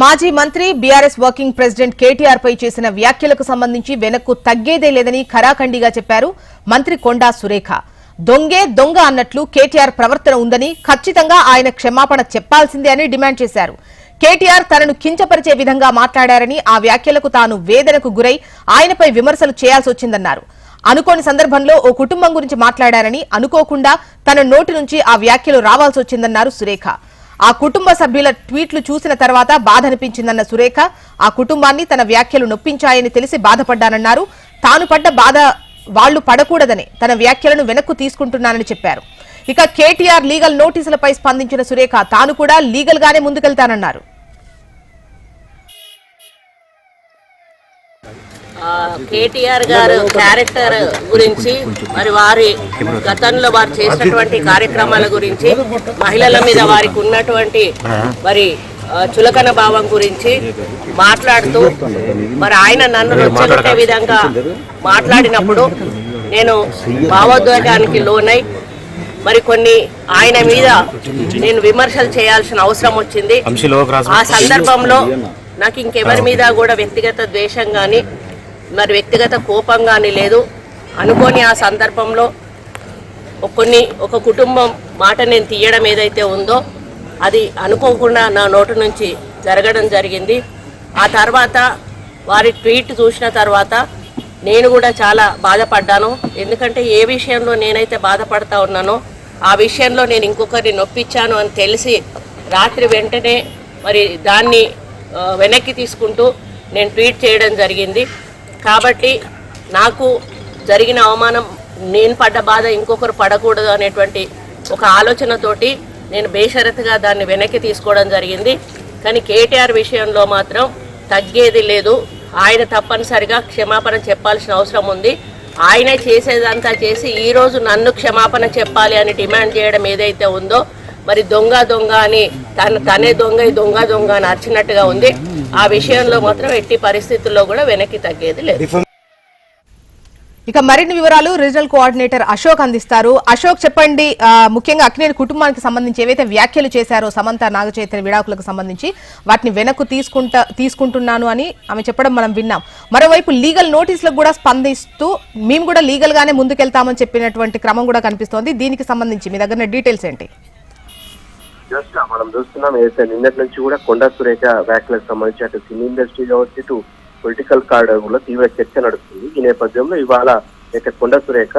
మాజీ మంత్రి BRS working president KTR పై చేసిన వ్యాఖ్యలకు సంబంధించి వెనక్కు తగ్గేదే లేదని ఖరాఖండిగా చెప్పారు మంత్రి కొండా సురేఖ. దొంగే దొంగ అన్నట్లు కేటీఆర్ ప్రవర్తన ఉందని ఖచ్చితంగా ఆయన క్షమాపణ చెప్పాల్సిందే అని డిమాండ్ చేశారు. కేటీఆర్ తనను కించపరిచే విధంగా మాట్లాడారని ఆ వ్యాఖ్యలకు తాను వేదనకు గురై ఆయనపై విమర్శలు చేయాల్సి వచ్చిందన్నారు. అనుకోని సందర్భంలో ఓ కుటుంబం గురించి మాట్లాడారని అనుకోకుండా తన నోటి నుంచి ఆ వ్యాఖ్యలు రావాల్సి వచ్చిందన్నారు సురేఖ. ఆ కుటుంబ సభ్యుల ట్వీట్లు చూసిన తర్వాత బాధ అనిపించిందన్న సురేఖ ఆ కుటుంబాన్ని తన వ్యాఖ్యలు నొప్పించాయని తెలిసి బాధపడ్డానన్నారు. తాను పడ్డ బాధ వాళ్ళు పడకూడదని తన వ్యాఖ్యలను వెనక్కు తీసుకుంటున్నానని చెప్పారు. ఇక కేటీఆర్ లీగల్ నోటీసులపై స్పందించిన సురేఖ తాను కూడా లీగల్ గానే ముందుకెళ్తానన్నారు. కేటీఆర్ గారు క్యారెక్టర్ గురించి మరి వారి గతంలో వారు చేసినటువంటి కార్యక్రమాల గురించి మహిళల మీద వారికి ఉన్నటువంటి మరి చులకన భావం గురించి మాట్లాడుతూ మరి ఆయన నన్ను నొచ్చగొట్టే విధంగా మాట్లాడినప్పుడు నేను భావోద్వేగానికి లోనై మరి కొన్ని ఆయన మీద నేను విమర్శలు చేయాల్సిన అవసరం వచ్చింది. ఆ సందర్భంలో నాకు ఇంకెవరి మీద కూడా వ్యక్తిగత ద్వేషం కానీ మరి వ్యక్తిగత కోపం కానీ లేదు. అనుకోని ఆ సందర్భంలో కొన్ని ఒక కుటుంబం మాట నేను తీయడం ఏదైతే ఉందో అది అనుకోకుండా నా నోటి నుంచి జరగడం జరిగింది. ఆ తర్వాత వారి ట్వీట్ చూసిన తర్వాత నేను కూడా చాలా బాధపడ్డాను. ఎందుకంటే ఏ విషయంలో నేనైతే బాధపడతా ఉన్నానో ఆ విషయంలో నేను ఇంకొకరిని నొప్పించాను అని తెలిసి రాత్రి వెంటనే మరి దాన్ని వెనక్కి తీసుకుంటూ నేను ట్వీట్ చేయడం జరిగింది. కాబట్టి నాకు జరిగిన అవమానం నేను పడ్డ బాధ ఇంకొకరు పడకూడదు అనేటువంటి ఒక ఆలోచనతోటి నేను బేషరతుగా దాన్ని వెనక్కి తీసుకోవడం జరిగింది. కానీ కేటీఆర్ విషయంలో మాత్రం తగ్గేది లేదు. ఆయన తప్పనిసరిగా క్షమాపణ చెప్పాల్సిన అవసరం ఉంది. ఆయనే చేసేదంతా చేసి ఈరోజు నన్ను క్షమాపణ చెప్పాలి అని డిమాండ్ చేయడం ఏదైతే ఉందో మరి దొంగ దొంగ అని తను తనే దొంగ ఈ దొంగ దొంగ అని అరిచినట్టుగా ఉంది. ఆ విషయంలో మాత్రం ఎట్టి పరిస్థితుల్లో కూడా వెనక్కి తగ్గేది లేదు. ఇక మరిన్ని వివరాలు రీజనల్ కోఆర్డినేటర్ అశోక్ అందిస్తారు. అశోక్ చెప్పండి ముఖ్యంగా అక్నేని కుటుంబానికి సంబంధించి ఏవైతే వ్యాఖ్యలు చేశారో సమంత నాగచైతన్య విడాకులకు సంబంధించి వాటిని వెనక్కు తీసుకుంటా తీసుకుంటున్నాను అని ఆమె చెప్పడం మనం విన్నాం. మరోవైపు లీగల్ నోటీసులకు కూడా స్పందిస్తూ మేము కూడా లీగల్ గానే ముందుకెళ్తామని చెప్పినటువంటి క్రమం కూడా కనిపిస్తోంది. దీనికి సంబంధించి మీ దగ్గర డీటెయిల్స్ ఏంటి? జస్ట్ మనం చూస్తున్నాం ఏదైతే నిన్నటి నుంచి కూడా కొండా సురేఖ వ్యాఖ్యలకు సంబంధించి అటు సినీ ఇండస్ట్రీ కావచ్చు ఇటు పొలిటికల్ కార్డులో తీవ్ర చర్చ నడుస్తుంది. ఈ నేపథ్యంలో ఇవాళ అయితే కొండా సురేఖ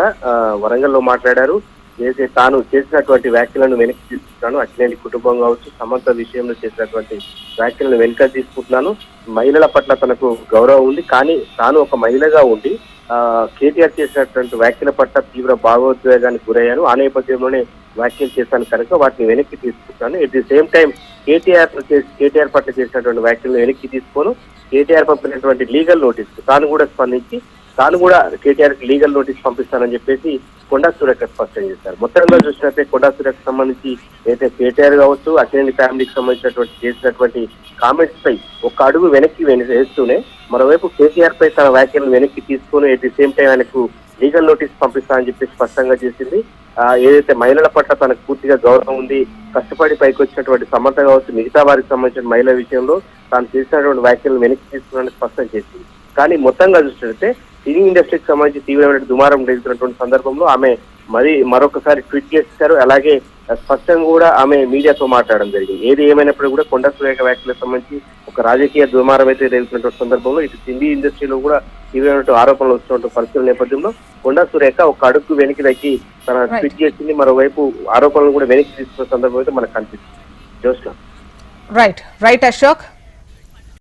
వరంగల్లో మాట్లాడారు. ఏదైతే తాను చేసినటువంటి వ్యాఖ్యలను వెనక్కి తీసుకుంటున్నాను అట్లనే కుటుంబం కావచ్చు సమంత విషయంలో చేసినటువంటి వ్యాఖ్యలను వెనక తీసుకుంటున్నాను. మహిళల పట్ల తనకు గౌరవం ఉంది కానీ తాను ఒక మహిళగా ఉండి ఆ, కేటీఆర్ చేసినటువంటి వ్యాఖ్యల పట్ల తీవ్ర భావోద్వేగానికి గురయ్యాను. ఆ నేపథ్యంలోనే వ్యాఖ్యలు చేశాను కనుక వాటిని వెనక్కి తీసుకుంటాను. At the same time KTR చేసి కేటీఆర్ పట్ల చేసినటువంటి వ్యాఖ్యలను వెనక్కి తీసుకోను. కేటీఆర్ పంపినటువంటి లీగల్ నోటీస్ తాను కూడా స్పందించి తాను కూడా కేటీఆర్కి లీగల్ నోటీస్ పంపిస్తానని చెప్పేసి కొండా సురేఖ స్పష్టం చేశారు. మొత్తంగా చూసినట్టే కొండా సురేఖ సంబంధించి అయితే కేటీఆర్ కావచ్చు అఖిలేని ఫ్యామిలీకి సంబంధించినటువంటి చేసినటువంటి కామెంట్స్ పై ఒక అడుగు వెనక్కి వేస్తూనే మరోవైపు కేటీఆర్ పై తన వ్యాఖ్యలను వెనక్కి తీసుకుని ఎట్ ది సేమ్ టైం ఆయనకు లీగల్ నోటీస్ పంపిస్తానని చెప్పి స్పష్టంగా చేసింది. ఏదైతే మహిళల పట్ల తనకు పూర్తిగా గౌరవం ఉంది కష్టపడి పైకి వచ్చినటువంటి సమర్థ కావచ్చు మిగతా వారికి సంబంధించిన మహిళల విషయంలో తాను చేసినటువంటి వ్యాఖ్యలను వెనక్కి తీసుకున్నానని స్పష్టం చేసింది. కానీ మొత్తంగా చూసినట్లయితే సినీ ఇండస్ట్రీకి సంబంధించి తీవ్రమైన దుమారం రేగుతున్నటువంటి సందర్భంలో ఆమె మరి మరొకసారి ట్వీట్ చేశారు. అలాగే స్పష్టంగా కూడా ఆమె మీడియాతో మాట్లాడడం జరిగింది. ఏది ఏమైనప్పుడు కూడా కొండ సురేఖ వ్యాఖ్యలకు సంబంధించి ఒక రాజకీయ దుమారం అయితే రేగుతున్నటువంటి సందర్భంలో ఇటు హిందీ ఇండస్ట్రీలో కూడా తీవ్రమైన ఆరోపణలు వస్తున్నటువంటి పరిస్థితుల నేపథ్యంలో కొండా సురేఖ ఒక అడుగు వెనక్కి తగ్గి తన. ట్వీట్ చేసింది. మరోవైపు ఆరోపణలు కూడా వెనక్కి తీసుకున్న సందర్భం అయితే మనకు కనిపిస్తుంది. జోష్నా. Right right Ashok